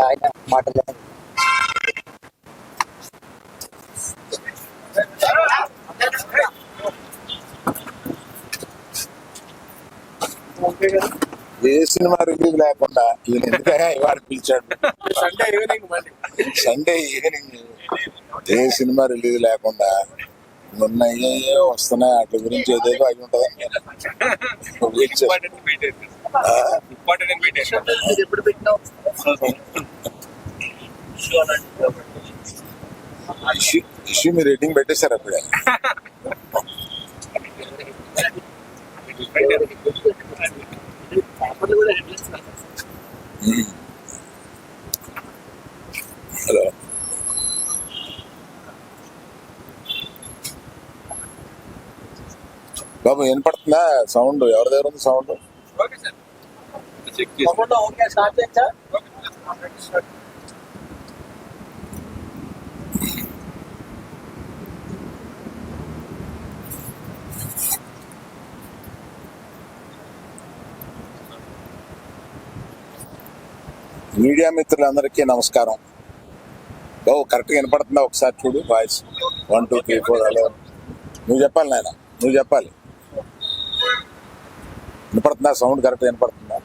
ఆయన మాటలు ఏ సినిమా రిలీజ్ లేకుండా ఈయన ఎందుకయ్యా ఇవాళ పిలిచాడు? సండే ఈవినింగ్ సండే ఈవినింగ్ ఏ సినిమా రిలీజ్ లేకుండా మొన్న ఏ వస్తున్నాయి వాటి గురించి ఏదేదో అయి ఇష్యూ ఇష్యూ మీరు రేటింగ్ పెట్టేశారు అప్పుడే పేపర్లు కూడా బాబు వినపడుతుందా? సౌండ్ ఎవరి దగ్గర ఉంది సౌండ్? మీడియా మిత్రులందరికీ నమస్కారం. బాబు కరెక్ట్గా వినపడుతుందా? ఒకసారి చూడు voice. One two three four hello నువ్వు చెప్పాలి నాయన. నువ్వు చెప్పాలి. వినపడుతుందా? సౌండ్ కరెక్ట్ వినపడుతుందా?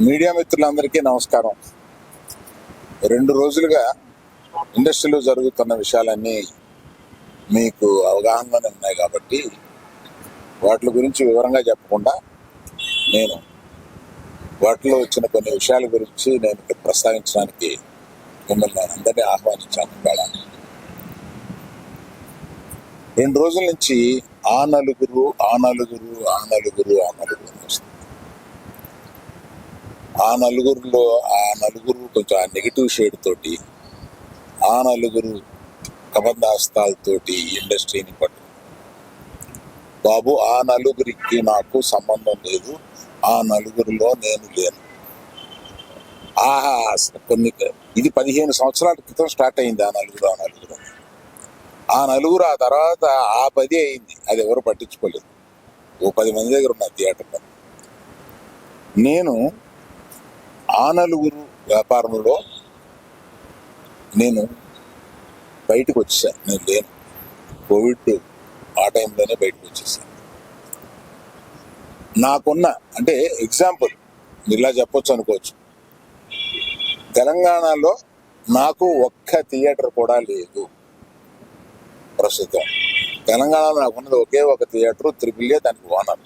మీడియా మిత్రులందరికీ నమస్కారం. రెండు రోజులుగా ఇండస్ట్రీలో జరుగుతున్న విషయాలన్నీ మీకు అవగాహనలోనే ఉన్నాయి కాబట్టి వాటి గురించి వివరంగా చెప్పకుండా నేను వాటిలో వచ్చిన కొన్ని విషయాల గురించి నేను ప్రస్తావించడానికి మిమ్మల్ని నేను అందరినీ ఆహ్వానించాను. ఇవాళ రెండు రోజుల నుంచి ఆ నలుగురు ఆ నలుగురు ఆ నలుగురు ఆ నలుగురు వస్తుంది. ఆ నలుగురిలో ఆ నలుగురు కొంచెం ఆ నెగిటివ్ షేడ్ తోటి ఆ నలుగురు కబంధాస్తాలతోటి ఇండస్ట్రీని పట్టు బాబు ఆ నలుగురికి నాకు సంబంధం లేదు. ఆ నలుగురిలో నేను లేను. ఆహా కొన్ని ఇది పదిహేను సంవత్సరాల క్రితం స్టార్ట్ అయింది ఆ నలుగురు ఆ నలుగురు. ఆ నలుగురు ఆ తర్వాత ఆ పది అయింది. అది ఎవరు పట్టించుకోలేదు. ఓ పది మంది దగ్గర ఉన్న థియేటర్లో నేను ఆ నలుగురు వ్యాపారంలో నేను బయటకు వచ్చాను నేను లేను. కోవిడ్ ఆ టైంలోనే బయటకు వచ్చేసాను నాకున్న అంటే ఎగ్జాంపుల్ మీరు ఇలా చెప్పొచ్చు అనుకోవచ్చు. తెలంగాణలో నాకు ఒక్క థియేటర్ కూడా లేదు. ప్రస్తుతం. తెలంగాణలో నాకున్నది ఒకే ఒక థియేటర్ త్రిపుల్ఏ దానికి ఓనర్.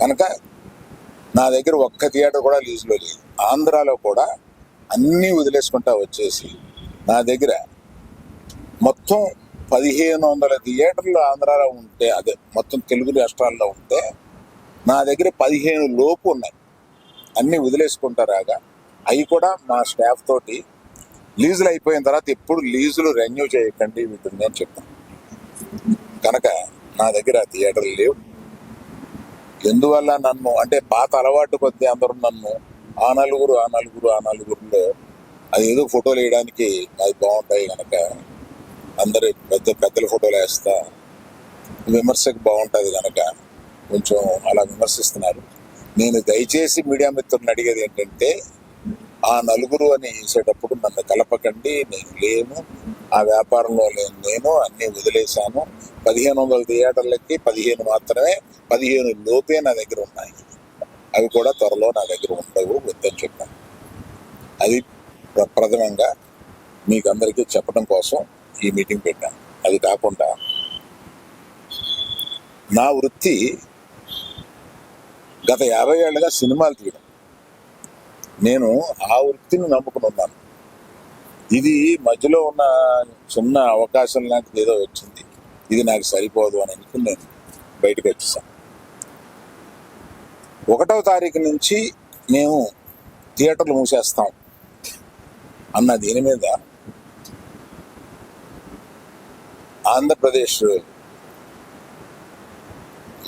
కనుక నా దగ్గర ఒక్క థియేటర్ కూడా లీజులో లేదు. ఆంధ్రాలో కూడా అన్నీ వదిలేసుకుంటా వచ్చేసి నా దగ్గర మొత్తం పదిహేను వందల థియేటర్లు ఆంధ్రాలో ఉంటే అదే మొత్తం తెలుగు రాష్ట్రాల్లో ఉంటే నా దగ్గర పదిహేను లోపు ఉన్నాయి. అన్నీ వదిలేసుకుంటారాగా అవి కూడా మా స్టాఫ్ తోటి లీజులు అయిపోయిన తర్వాత ఎప్పుడు లీజులు రెన్యూ చేయకండి వీటిని అని చెప్తాను. కనుక నా దగ్గర థియేటర్లు లేవు. ఎందువల్ల నన్ను అంటే పాత అలవాటు కొద్దీ అందరూ నన్ను ఆ నలుగురు ఆ నలుగురు ఆ నలుగురులో అది ఏదో ఫోటోలు వేయడానికి అది బాగుంటాయి కనుక అందరు పెద్ద పెద్దల ఫోటోలు వేస్తా విమర్శకు బాగుంటుంది కనుక కొంచెం అలా విమర్శిస్తున్నారు. నేను దయచేసి మీడియా మిత్రులను అడిగేది ఏంటంటే ఆ నలుగురు అని వేసేటప్పుడు నన్ను కలపకండి నేను లేను. ఆ వ్యాపారంలో లేను నేను అన్ని వదిలేశాను. పదిహేను వందల థియేటర్లకి పదిహేను మాత్రమే పదిహేను లోపే నా దగ్గర ఉన్నాయి. అవి కూడా త్వరలో నా దగ్గర ఉండవు వద్దని చెప్పాను. అది ప్ర- ప్రథమంగా మీకు అందరికీ చెప్పడం కోసం ఈ మీటింగ్ పెట్టాను. అది కాకుండా నా వృత్తి గత యాభై ఏళ్ళుగా సినిమాలు తీయడం. నేను ఆ వృత్తిని నమ్ముకుని ఉన్నాను ఇది మధ్యలో ఉన్న చిన్న అవకాశం లాంటిది ఏదో వచ్చింది. ఇది నాకు సరిపోదు అని అనుకుని నేను బయటకు వచ్చేసాను. ఒకటవ తారీఖు నుంచి మేము థియేటర్లు మూసేస్తాం అన్న దీని మీద ఆంధ్రప్రదేశ్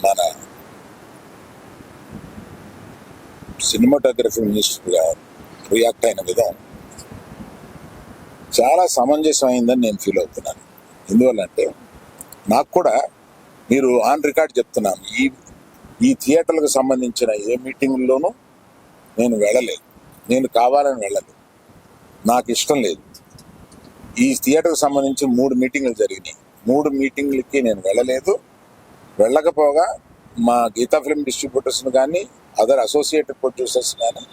మన సినిమాటోగ్రఫీ మినిస్టర్గా రియాక్ట్ అయిన విధం చాలా సమంజసమైందని నేను ఫీల్ అవుతున్నాను. ఎందువల్లంటే నాకు కూడా మీరు ఆన్ రికార్డ్ చెప్తున్నాను ఈ ఈ థియేటర్లకు సంబంధించిన ఏ మీటింగ్లోనూ నేను వెళ్ళలేదు. నేను కావాలని వెళ్ళలేదు. నాకు ఇష్టం లేదు. ఈ థియేటర్కి సంబంధించి మూడు మీటింగ్లు జరిగినాయి. మూడు మీటింగ్లకి నేను వెళ్ళలేదు. వెళ్ళకపోగా మా గీతా ఫిల్మ్ డిస్ట్రిబ్యూటర్స్ని కానీ అదర్ అసోసియేటెడ్ ప్రొడ్యూసర్స్ కానీ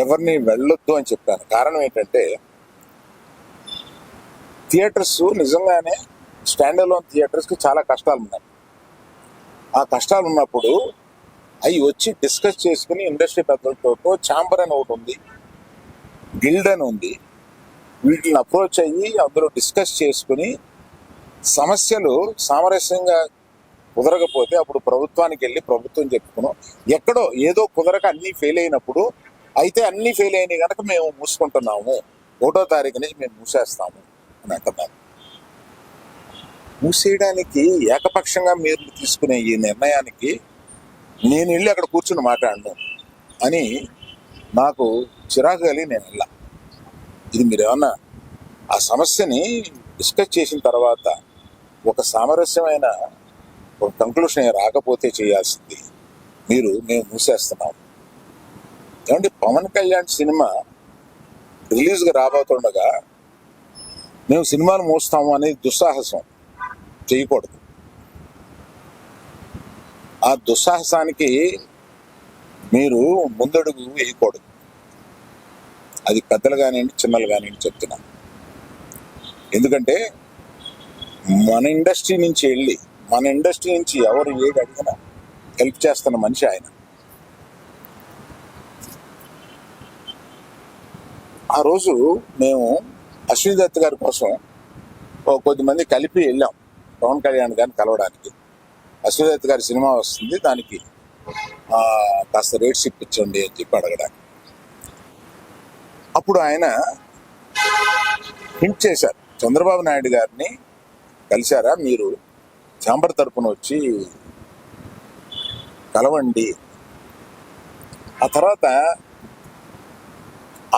ఎవరిని వెళ్ళొద్దు అని చెప్పాను. కారణం ఏంటంటే థియేటర్స్ నిజంగానే స్టాండ్ అలోన్ థియేటర్స్కి చాలా కష్టాలు ఉన్నాయి ఆ కష్టాలు ఉన్నప్పుడు అవి వచ్చి డిస్కస్ చేసుకుని ఇండస్ట్రీ పెద్దలతో ఛాంబర్ అని ఒకటి ఉంది గిల్డ్ అని ఉంది. వీటిని అప్రోచ్ అయ్యి అందులో డిస్కస్ చేసుకుని సమస్యలు సామరస్యంగా కుదరకపోతే అప్పుడు ప్రభుత్వానికి వెళ్ళి ప్రభుత్వం చెప్పుకున్నాం. ఎక్కడో ఏదో కుదరక అన్నీ ఫెయిల్ అయినప్పుడు అయితే అన్నీ ఫెయిల్ అయినాయి కనుక మేము మూసుకుంటున్నాము. ఒకటో తారీఖు నుంచి మేము మూసేస్తాము అని అంటున్నారు. మూసేయడానికి ఏకపక్షంగా మీరు తీసుకునే ఈ నిర్ణయానికి నేను వెళ్ళి అక్కడ కూర్చుని మాట్లాడను అని నాకు చిరాకు కలిగి నేను వెళ్ళా. ఇది మీరు ఏమన్నా ఆ సమస్యని డిస్కస్ చేసిన తర్వాత ఒక సామరస్యమైన ఒక కంక్లూషన్ రాకపోతే చేయాల్సింది. మీరు మేము మూసేస్తున్నాం. ఏమంటే పవన్ కళ్యాణ్ సినిమా రిలీజ్గా రాబోతుండగా మేము సినిమాను మూస్తాము అనేది దుస్సాహసం. చేయకూడదు. ఆ దుస్సాహసానికి మీరు ముందడుగు వేయకూడదు. అది పెద్దలు కానివ్వండి చిన్నలు కానివ్వండి చెప్తున్నాను ఎందుకంటే మన ఇండస్ట్రీ నుంచి వెళ్ళి మన ఇండస్ట్రీ నుంచి ఎవరు ఏది అడిగినా హెల్ప్ చేస్తున్న మనిషి ఆయన. ఆ రోజు మేము అశ్విని దత్ గారి కోసం కొద్దిమంది కలిపి వెళ్ళాం పవన్ కళ్యాణ్ గారిని కలవడానికి. అశ్విని దత్ గారి సినిమా వస్తుంది దానికి కాస్త రేట్స్ ఇప్పించండి అని చెప్పి అడగడానికి. అప్పుడు ఆయన హింట్ చేశారు చంద్రబాబు నాయుడు గారిని కలిశారా మీరు? చాంబర్ తరపున వచ్చి కలవండి. ఆ తర్వాత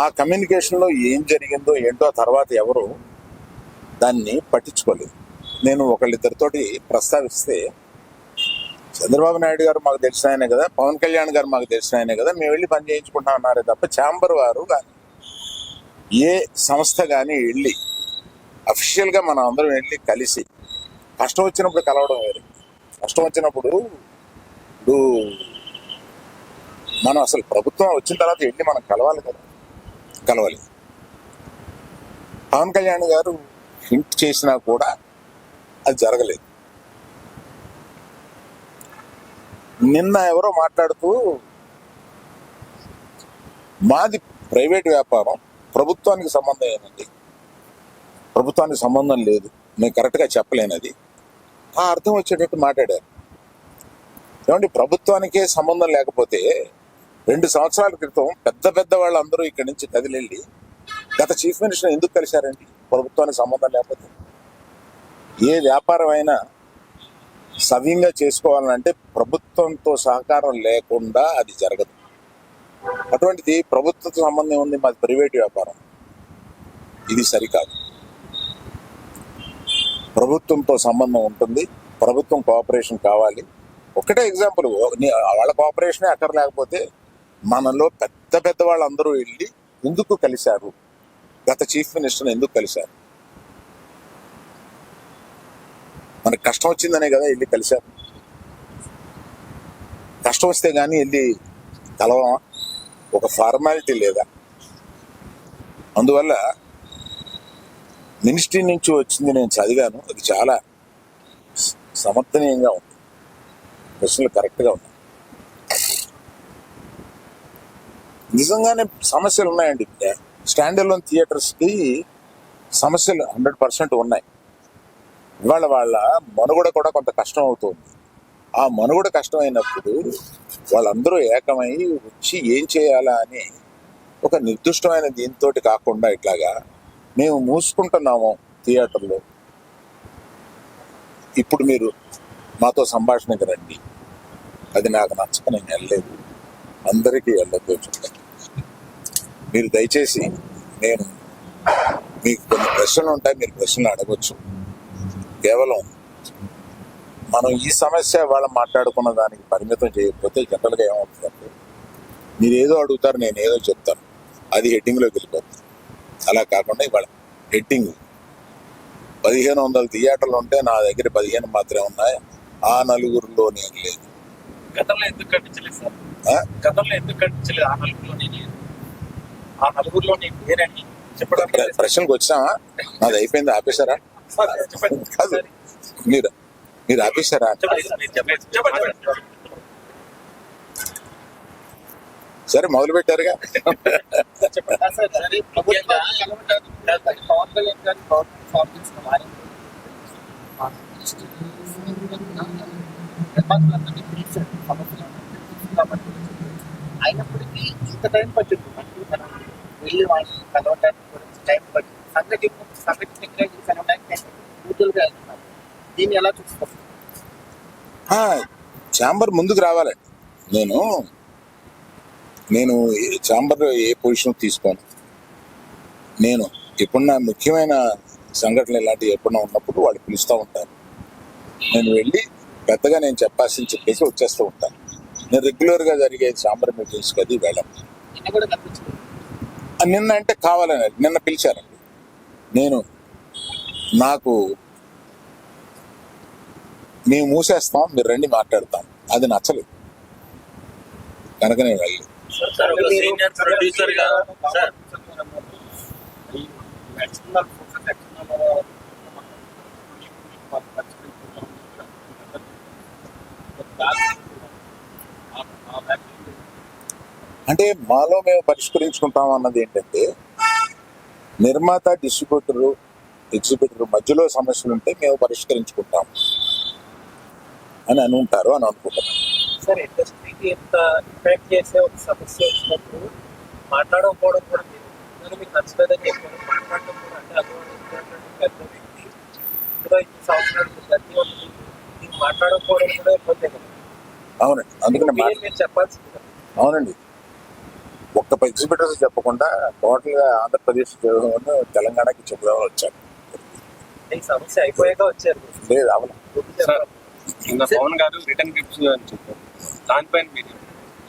ఆ కమ్యూనికేషన్లో ఏం జరిగిందో ఏంటో ఆ తర్వాత ఎవరు దాన్ని పట్టించుకోలేదు. నేను ఒకళ్ళిద్దరితోటి ప్రస్తావిస్తే చంద్రబాబు నాయుడు గారు మాకు తెలిసిన ఆయనే కదా పవన్ కళ్యాణ్ గారు మాకు తెలిసిన ఆయనే కదా మేము వెళ్ళి పని చేయించుకుంటాం అన్నారే తప్ప ఛాంబర్ వారు కానీ ఏ సంస్థ కానీ వెళ్ళి అఫీషియల్గా మనం అందరం వెళ్ళి కలిసి కష్టం వచ్చినప్పుడు కలవడం వేరు. కష్టం వచ్చినప్పుడు ఇప్పుడు మనం అసలు ప్రభుత్వం వచ్చిన తర్వాత వెళ్ళి మనం కలవాలి కదా? కలవాలి. పవన్ కళ్యాణ్ గారు హింట్ చేసినా కూడా అది జరగలేదు. నిన్న ఎవరో మాట్లాడుతూ మాది ప్రైవేట్ వ్యాపారం ప్రభుత్వానికి సంబంధం ఏముంది? ప్రభుత్వానికి సంబంధం లేదు. నేను కరెక్ట్గా చెప్పలేనది. ఆ అర్థం వచ్చేటట్టు మాట్లాడారు. ఏమండి ప్రభుత్వానికే సంబంధం లేకపోతే రెండు సంవత్సరాల క్రితం పెద్ద పెద్ద వాళ్ళందరూ ఇక్కడి నుంచి కదిలెళ్ళి గత చీఫ్ మినిస్టర్ ఎందుకు కలిశారండి? ప్రభుత్వానికి సంబంధం లేకపోతే. ఏ వ్యాపారం అయినా సవ్యంగా చేసుకోవాలంటే ప్రభుత్వంతో సహకారం లేకుండా అది జరగదు. అటువంటిది ప్రభుత్వంతో సంబంధం ఉంది మాది ప్రైవేట్ వ్యాపారం. ఇది సరికాదు. ప్రభుత్వంతో సంబంధం ఉంటుంది. ప్రభుత్వం కోఆపరేషన్ కావాలి. ఒకటే ఎగ్జాంపుల్ వాళ్ళ కోఆపరేషనే అక్కడ లేకపోతే మనలో పెద్ద పెద్ద వాళ్ళందరూ వెళ్ళి ఎందుకు కలిశారు? గత చీఫ్ మినిస్టర్ ఎందుకు కలిశారు? మనకు కష్టం వచ్చిందనే కదా వెళ్ళి కలిశారు. కష్టం వస్తే కానీ వెళ్ళి కలవమా? ఒక ఫార్మాలిటీ లేదా? అందువల్ల మినిస్ట్రీ నుంచి వచ్చింది నేను చదివాను. అది చాలా సమర్థనీయంగా ఉంది. ప్రశ్నలు కరెక్ట్గా ఉన్నాయి. నిజంగానే సమస్యలు ఉన్నాయండి. స్టాండ్ అలోన్ థియేటర్స్కి సమస్యలు హండ్రెడ్ పర్సెంట్ ఉన్నాయి. ఇవాళ వాళ్ళ మనుగడ కూడా కొంత కష్టం అవుతుంది. ఆ మనుగడ కష్టమైనప్పుడు వాళ్ళందరూ ఏకమై వచ్చి ఏం చేయాలా అని ఒక నిర్దిష్టమైన దీంతో కాకుండా ఇట్లాగా మేము మూసుకుంటున్నాము థియేటర్లో. ఇప్పుడు మీరు మాతో సంభాషణకి రండి అది నాకు నచ్చక నేను వెళ్ళలేదు. అందరికీ వెళ్ళొద్దు చెప్తాను చెప్పాను మీరు దయచేసి నేను మీకు కొన్ని ప్రశ్నలు ఉంటాయి మీరు ప్రశ్నలు అడగవచ్చు కేవలం మనం ఈ సమస్య వాళ్ళ మాట్లాడుకున్న దానికి పరిమితం చేయకపోతే జనరల్గా ఏమవుతుందంటే మీరు ఏదో అడుగుతారు నేను ఏదో చెప్తాను. అది హెడ్డింగ్లోకి వెళ్ళిపోతుంది. అలా కాకుండా ఇవాళ హెడ్డింగ్. పదిహేను వందల థియేటర్లు ఉంటే నా దగ్గర పదిహేను మాత్రమే ఉన్నాయి. ఆ నలుగురిలో నేను లేదు. గతంలో ఎందుకు కట్టించలేదు సార్? ఆ? గతంలో ఎందుకు కట్టించలేదు? ఆ నలుగురిలో నేను ఆ నలుగురిలో నేను ప్రశ్నలకు వచ్చామా నాది అయిపోయింది ఆపేశారా? కాదు. మీరు మీరు ఆపేశారా చెప్పండి సార్, మీరు చెప్పండి చెప్పండి సరే మొదలు పెట్టారుగా చెప్పండి ఆ, సార్ సరే ప్రభుత్వం పవన్ కళ్యాణ్ గారి గవర్నమెంట్ ఫామ్ చేసిన వారి నిర్మాతలందరినీ సమస్యలు కాబట్టి అయినప్పటికీ ఇంత టైం పట్టింది మనకి మనం వెళ్ళి వాళ్ళని కలవడానికి గురించి టైం పట్టింది సంగతి సంఘటన కలవడానికి కూతురుగా వెళ్తున్నారు దీన్ని ఎలా ఛాంబర్ ముందుకు రావాలండి నేను నేను ఛాంబర్ ఏ పొజిషన్ తీసుకోను. నేను ఎప్పుడన్నా ముఖ్యమైన సంఘటనలు ఇలాంటివి ఎప్పుడన్నా ఉన్నప్పుడు వాళ్ళు పిలుస్తూ ఉంటారు. నేను వెళ్ళి పెద్దగా నేను చెప్పాల్సింది చెప్పేసి వచ్చేస్తూ ఉంటాను. నేను రెగ్యులర్గా జరిగే ఛాంబర్ మీటింగ్స్కి అది ఆ నిన్న అంటే కావాలని నిన్న పిలిచారండి. నేను నాకు మేము మూసేస్తాం మీరు రండి మాట్లాడతాం. అది నచ్చలేదు. కనుక నేను వెళ్ళి గా, సార్. అంటే మాలో మేము పరిష్కరించుకుంటాం అన్నది ఏంటంటే నిర్మాత డిస్ట్రిబ్యూటర్ ఎగ్జిబ్యూటర్ మధ్యలో సమస్యలు ఉంటే మేము పరిష్కరించుకుంటాం అని అని ఉంటారు అని అనుకుంటున్నాను ఇండస్ట్రీకి ఎంత ఇంపాక్ట్ చేసే ఒక సమస్య వచ్చినప్పుడు మాట్లాడకపోవడం కూడా మీరు నేను మీకు నచ్చలేదని చెప్పాను మాట్లాడడం కూడా అంటే అటువంటి పెద్ద వ్యక్తి. ఇందులో ఇన్ని సంవత్సరాలు ప్రతి ఒక్కటి మీరు మాట్లాడకపోవడం కూడా ఇబ్బంది కదా. అవునండి. అందుకని మీరు చెప్పాల్సింది. అవునండి. ఒక్క ఎగ్జిబిటర్స్ చెప్పకుండా టోటల్గా ఆంధ్రప్రదేశ్ తెలంగాణకి చెప్పుదామని వచ్చాను ఈ సమస్య అయిపోయాక వచ్చారు. లేదు ఇంకా పవన్ గారు రిటర్న్ గిఫ్ట్స్ అని చెప్పారు. దానిపైన మీరు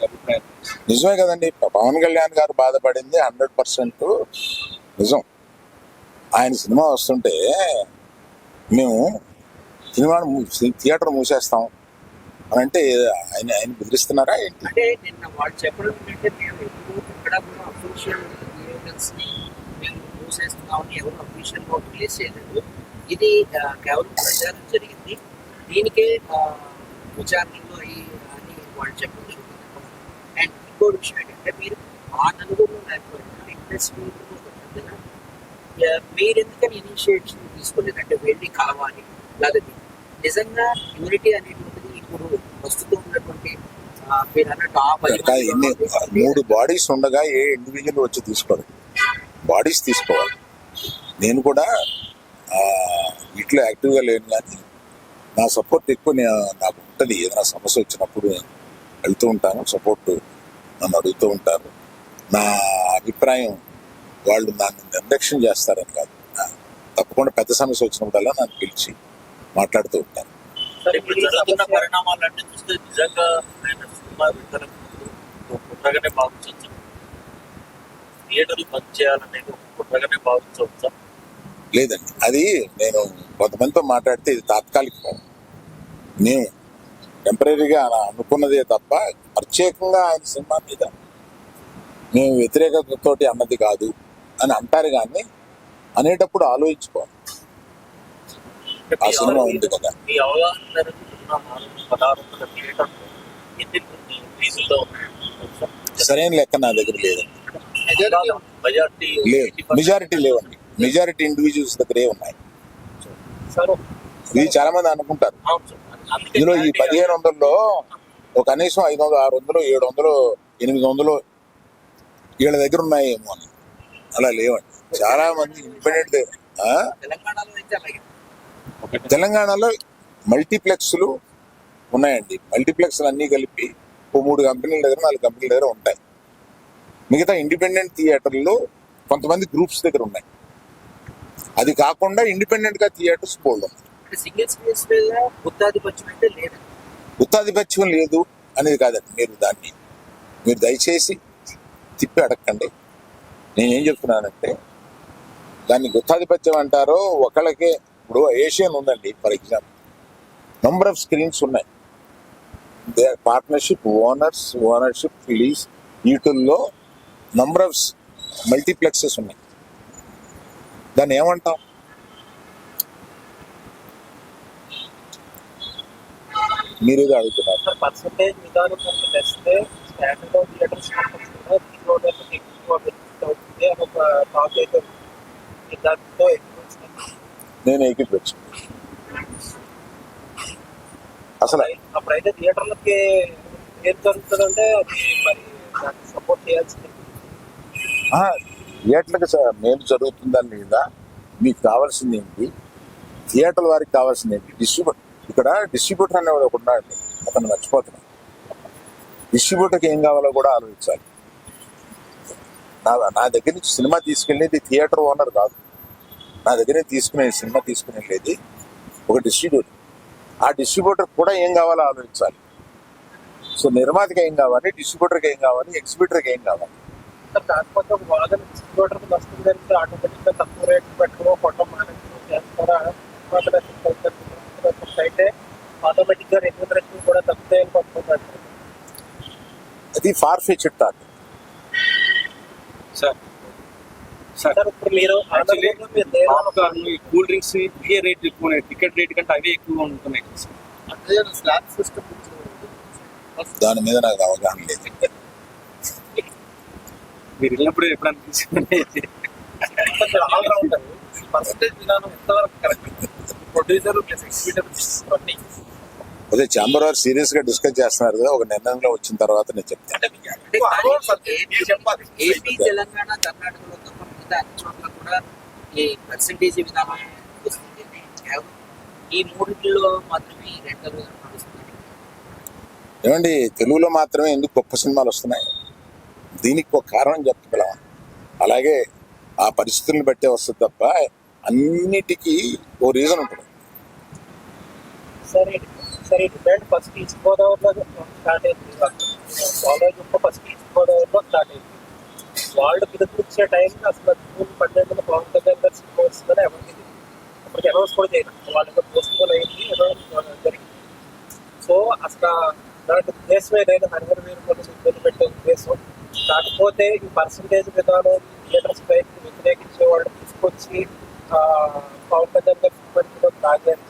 అభిప్రాయం? నిజమే కదండి. పవన్ కళ్యాణ్ గారు బాధపడింది హండ్రెడ్ పర్సెంట్. నిజం. ఆయన సినిమా వస్తుంటే మేము సినిమా థియేటర్ మూసేస్తాం అని అంటే ఆయన ఆయన బెదిరిస్తున్నారా ఏంటి? అంటే నిన్న వాళ్ళు చెప్పడం ఏంటంటే మేము ఎప్పుడు ఇక్కడ కూడా అఫీషియల్ ఈవెంట్స్ని మేము మూసేస్తున్నామని ఎవరు అఫీషియల్గా రిలీజ్ చేయలేదు. ఇది కేవలం ప్రచారం జరిగింది. దీనికే విచారణలో అయ్యి వాళ్ళు జరిగింది అండ్ ఇంకో విషయం ఏంటంటే మీరు ఆ నలుగురు లేకపోయినా మీరు ఎందుకని ఇనిషియేషన్ తీసుకోలేదు అంటే వెళ్ళి కలవాలి లేదా నిజంగా యూనిటీ అనేటువంటిది ఇప్పుడు ప్రస్తుతం ఉన్నటువంటి మీరు అన్నట్టు ఆ మూడు బాడీస్ ఉండగా ఏ ఇండివిజువల్ వచ్చి తీసుకోవాలి బాడీస్ తీసుకోవాలి. నేను కూడా ఆ, వీటిలో యాక్టివ్గా లేను కానీ నా సపోర్ట్ ఎక్కువ నే- నాకు ఉంటుంది. ఏదైనా సమస్య వచ్చినప్పుడు నేను వెళ్తూ ఉంటాను సపోర్ట్ నన్ను అడుగుతూ ఉంటారు. నా అభిప్రాయం వాళ్ళు నన్ను నిర్లక్ష్యం చేస్తారని కాదు. తప్పకుండా పెద్ద సమస్య వచ్చినప్పుడల్లా నన్ను పిలిచి మాట్లాడుతూ ఉంటాను లేదండి. అది నేను కొంతమందితో మాట్లాడితే ఇది తాత్కాలికం నేను టెంపరీగా అలా అనుకున్నదే తప్ప ప్రత్యేకంగా ఆయన సినిమా మీద మేము వ్యతిరేకతతోటి అన్నది కాదు అని అంటారు కానీ అనేటప్పుడు ఆలోచించుకోవాలి. ఆ సినిమా ఉంది కదా. సరైన లెక్క నా దగ్గర లేదండి మెజార్టీ లేవు మెజారిటీ లేవండి. మెజారిటీ ఇండివిజువల్స్ దగ్గరే ఉన్నాయి. ఇది చాలా మంది అనుకుంటారు. ఇందులో ఈ పదిహేను వందల్లో ఒక కనీసం ఐదు వందలు ఆరు వందలు ఏడు వందలు ఎనిమిది వందలు వీళ్ళ దగ్గర ఉన్నాయేమో అని. అలా లేవండి. చాలా మంది ఇండిపెండెంట్ తెలంగాణలో మల్టీప్లెక్స్లు ఉన్నాయండి. మల్టీప్లెక్స్లు అన్నీ కలిపి ఓ మూడు కంపెనీల దగ్గర నాలుగు కంపెనీల దగ్గర ఉంటాయి. మిగతా ఇండిపెండెంట్ థియేటర్లు కొంతమంది గ్రూప్స్ దగ్గర ఉన్నాయి. అది కాకుండా ఇండిపెండెంట్గా థియేటర్స్ బోల్డ్ ఉన్నాయి అంటే మీద గుత్తాధిపత్యం అయితే లేదు. గుత్తాధిపత్యం లేదు అనేది కాదండి మీరు దాన్ని. మీరు దయచేసి తిప్పి అడగండి నేనేం చెప్తున్నానంటే దాన్ని గుత్తాధిపత్యం అంటారో ఒకళ్ళకే ఇప్పుడు ఏషియన్ ఉందండి for example number of screens ఉన్నాయి. They partnership owners ownership lease వీటిల్లో నంబర్ ఆఫ్ మల్టీప్లెక్సెస్ ఉన్నాయి. దాన్ని ఏమంటాం మీరేదో అడుగుతున్నారు సార్ పర్సంటేజ్ విధానం కనుక తెస్తే స్టాండర్డ్ ఆఫ్ థియేటర్స్ కూడా దీనిలో ఎక్కువ బెనిఫిట్ అవుతుంది అని ఒక టాక్ అయితే ఉంది. ఈ దాంతో ఎక్కువ వస్తుంది. నేను ఏకీపించు అసలు అప్పుడైతే థియేటర్లకి ఏం జరుగుతుందంటే అది మరి సపోర్ట్ చేయాల్సింది. థియేటర్లకు మేలు జరుగుతుందా లేదా? మీకు కావాల్సింది ఏంటి? థియేటర్ వారికి కావాల్సింది ఏంటి? డిస్ట్రిబ్యూటర్ ఇక్కడ డిస్ట్రిబ్యూటర్ అనేవాడు ఒక ఉన్నాడు అతను మర్చిపోతున్నాడు డిస్ట్రిబ్యూటర్కి ఏం కావాలో కూడా ఆలోచించాలి. నా నా దగ్గర నుంచి సినిమా తీసుకెళ్ళేది థియేటర్ ఓనర్ కాదు. నా దగ్గర తీసుకునే సినిమా తీసుకునేది ఒక డిస్ట్రిబ్యూటర్ ఆ డిస్ట్రిబ్యూటర్ కూడా ఏం కావాలో ఆలోచించాలి. సో నిర్మాతకి ఏం కావాలి డిస్ట్రిబ్యూటర్కి ఏం కావాలి ఎగ్జిబ్యూటర్కి ఏం కావాలి? సార్ వాదన డిస్ట్రిబ్యూటర్కి వస్తుంది ఆటోమేటిక్గా తక్కువ రేట్ పెట్టుకో కొట్టం అయితే ఆటోమేటిక్గా రెమ్యూనరేషన్ కూడా తగ్గుతాయని అది ఫార్ థాట్ సార్ ఇప్పుడు మీరు పాప్కార్న్ ఈ కూల్ డ్రింక్స్ రేట్ ఎక్కువ టికెట్ రేట్ కంటే అవే ఎక్కువ ఉంటున్నాయి. స్లాబ్ సిస్టమ్ దాని మీద నాకు అవగాహన లేదు. మీరు వెళ్ళినప్పుడు తీసుకుని ఆల్రౌండర్ పర్సంటేజ్ విధానం ఎంతవరకు కరెక్ట్ ప్రొడ్యూసర్ ప్లస్ ఎగ్జిక్యూటివ్ అన్ని. అదే చాంబర్ వారు సీరియస్గా డిస్కస్ చేస్తున్నారు కదా ఒక నిర్ణయంలో వచ్చిన తర్వాత నేను చెప్తాను. అంటే మీకు అంటే కానీ మీరు చెప్పాలి. ఏపీ తెలంగాణ కర్ణాటకలో తప్ప మిగతా అన్ని చోట్ల కూడా ఈ పర్సంటేజ్ విధానం వస్తుంది కేవలం ఈ మూడింటిలో మాత్రమే ఈ రెండవ విధానం నడుస్తుంది ఏమండి తెలుగులో మాత్రమే ఎందుకు గొప్ప సినిమాలు వస్తున్నాయి? దీనికి ఒక కారణం చెప్పగలం అలాగే ఆ పరిస్థితులను బట్టే వస్తుంది తప్ప అన్నిటికీ ఓ రీజన్ ఉంటుంది. సరే సరే డిపెండ్ ఫస్ట్ ఈస్ట్ గోదావరిలో స్టార్ట్ అయింది కాలేజ్ యొక్క ఫస్ట్ ఈస్ట్ గోదావరిలో స్టార్ట్ అయింది వాళ్ళు పిలుపునిచ్చే టైంకి అసలు జూన్ పన్నెండున పవన్ కళ్యాణ్ గారు సినిమా వస్తుందని ఎవరికి తెలియదు అప్పటికి అనౌన్స్ కూడా చేయలేదు వాళ్ళకి పోస్ట్ పోన్ అయింది అనౌన్స్ జరిగింది సో అసలు దానికి ఉద్దేశం ఏదైనా హరిహర వీరు కొన్ని ఇబ్బంది పెట్టే ఉద్దేశం కాకపోతే ఈ పర్సంటేజ్ విధానం థియేటర్ స్ట్రైక్ వ్యతిరేకించే వాళ్ళు తీసుకొచ్చి ఆ, పవన్ కళ్యాణ్ గారు సినిమా తాగారు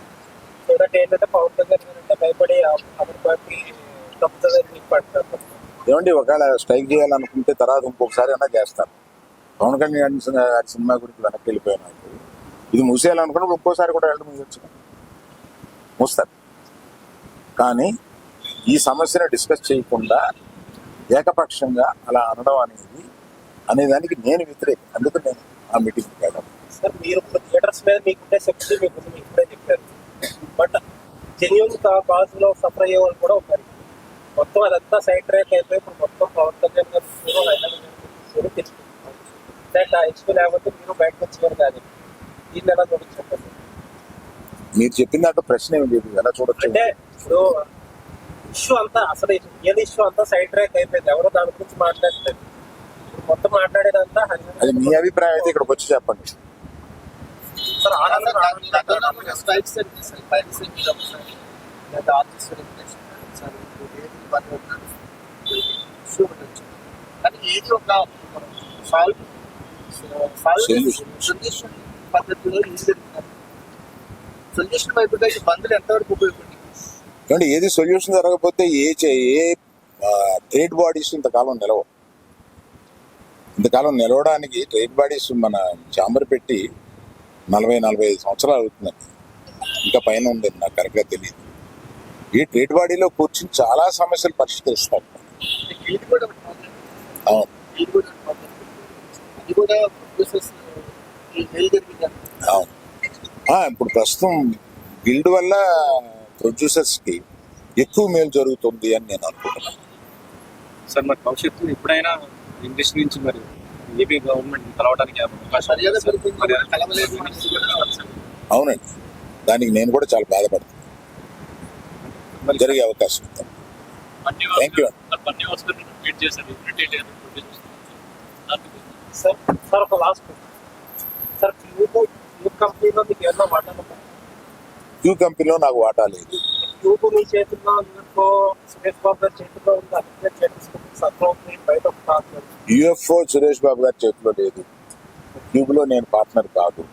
సో దట్ ఏంటంటే పవన్ కళ్యాణ్ గారు అంటే భయపడి అమర్ పార్టీ తప్పుతుందని పడతారు. ఏమండి ఒకవేళ స్ట్రైక్ చేయాలనుకుంటే తర్వాత ఇంకొకసారి అయినా చేస్తారు. పవన్ కళ్యాణ్ గారి సినిమా గురించి వెనక్కి వెళ్ళిపోయినాడు ఇది మూసేయాలనుకున్నప్పుడు ఇంకోసారి కూడా వెళ్ళడం మూయొచ్చు మూస్తారు. కానీ ఈ సమస్యను డిస్కస్ చేయకుండా ఏకపక్షంగా అలా అనడం అనేది అనేదానికి నేను వ్యతిరేకం. అందుకు నేను ఆ వెళ్ళాను. సార్ మీరు థియేటర్స్ మీద మీకుండే శక్తి మీకు ఇప్పుడే చెప్పారు. బట్ జెన్యున్ కాజ్లో సఫర్ అయ్యే వాళ్ళు కూడా ఉన్నారు. మొత్తం అదంతా సైడ్ ట్రాక్ అయిపోయి ఇప్పుడు మొత్తం పవన్ కళ్యాణ్ గారు దట్ ఆ లేకపోతే మీరు బయటకు వచ్చేవారు కాదు. దీన్ని ఎలా చూడొచ్చు మీరు చెప్పిన దాంట్లో ప్రశ్న ఏమి లేదు ఎలా చూడొచ్చు? అంటే ఇప్పుడు ఇష్యూ అంతా అసలు రియల్ ఇష్యూ అంతా సైడ్ ట్రాక్ అయిపోయింది. ఎవరో దాని గురించి మాట్లాడలేదు. మొత్తం మాట్లాడేదంతా అది మీ అభిప్రాయం అయితే ఇక్కడికి వచ్చి చెప్పండి. సార్ ఆనందం స్ట్రైక్స్ పైరసీ మీద ఒకసారి లేదా ఆర్టిస్ట్ రెగ్యులేషన్ ఒకసారి ఇష్యూ ఉండొచ్చు కానీ ఏది ఒక సాల్వ్ సాల్వ్ Solution. సొల్యూషన్ పద్ధతిలో ఏం జరుగుతుంది? సొల్యూషన్ వైపుగా ఈ బంధులు ఎంతవరకు ఉపయోగపడి ఏమంటే ఏది సొల్యూషన్ జరగకపోతే ఏ ఏ ట్రేడ్ బాడీస్ ఇంతకాలం నిలవు ఇంతకాలం నిలవడానికి ట్రేడ్ బాడీస్ మన చాంబర్ పెట్టి నలభై నలభై ఐదు సంవత్సరాలు అవుతుందండి. ఇంకా పైన ఉంది నాకు కరెక్ట్గా తెలియదు ఈ ట్రేడ్ బాడీలో కూర్చుని చాలా సమస్యలు పరిష్కరిస్తారు. అవును. అవును. ఇప్పుడు ప్రస్తుతం గిల్డ్ వల్ల ప్రొడ్యూసర్స్కి ఎక్కువ మేలు జరుగుతుంది అని నేను అనుకుంటున్నాను. సార్ మరి భవిష్యత్తు ఎప్పుడైనా ఇండస్ట్రీ నుంచి మరి ఏపీ గవర్నమెంట్ కలవడానికి అవకాశం అవునండి. దానికి నేను కూడా చాలా బాధపడుతున్నాను జరిగే అవకాశం ఉంది. థ్యాంక్ యూ సార్ సార్ ఒక లాస్ట్ సార్ ట్యూబ్ కంపెనీలో మీకు ఏమన్నా వాటా? క్యూ కంపెనీలో నాకు వాటా లేదు. ట్యూబ్ మీ చేతుల్లో యూఎఫ్ఓ సురేష్ బాబు గారి చేతుల్లో ఉంది అడిగితే చేపించుకుంటే సత్వం బయట యుఎఫ్ఓ సురేష్ బాబు గారి చేతిలో లేదు ట్యూబ్లో నేను పార్ట్నర్ కాదు